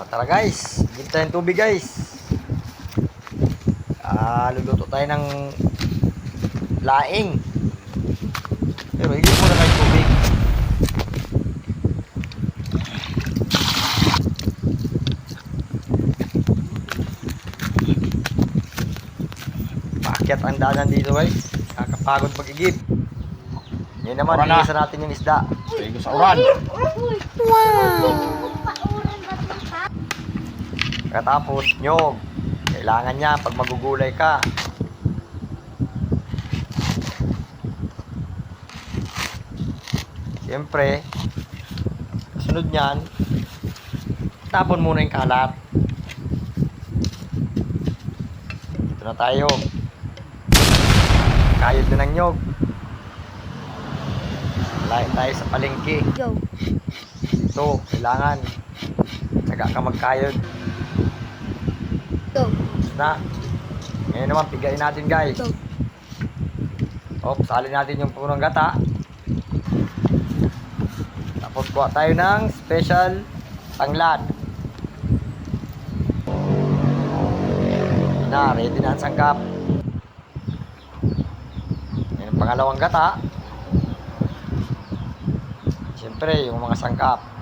Ah, tara guys, higit tayong tubig guys. Ah, luluto tayo ng laing. Pero higit muna tayo tubig. Paakyat ang daanan dito guys. Kakapagod mag-igib. Ngayon naman, Tara na. bilisan natin yung isda. Pwede sa uran. Katapos, nyog. Kailangan niya pag magugulay ka. Siyempre, sunod niyan, tapon muna yung kalat. Ito na tayo. Kayod na ng nyog. Layo tayo sa palengke. Go. Ito, kailangan. Tsaga ka magkayod. Go. Na. Ngayon naman, pigain natin guys. Go. Op, salin natin yung punong gata. Tapos kuha tayo ng special tanglad. Na, ready na ang sangkap. Yan ang pangalawang gata. Siyempre, yung mga sangkap.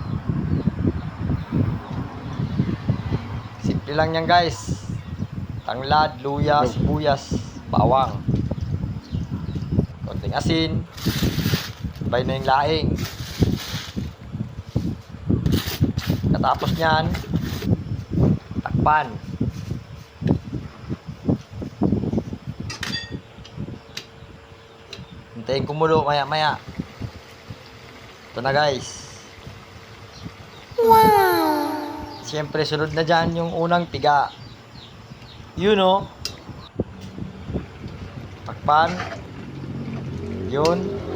Simple lang yan guys. Tanglad, luya, sibuyas, bawang. Konting asin. Sabay na yung laing. Katapos niyan, takpan. Hintayin kumulo maya maya. Ito na guys. Wow. Siyempre sunod na dyan yung unang piga. Yun o. Takpan. Yun.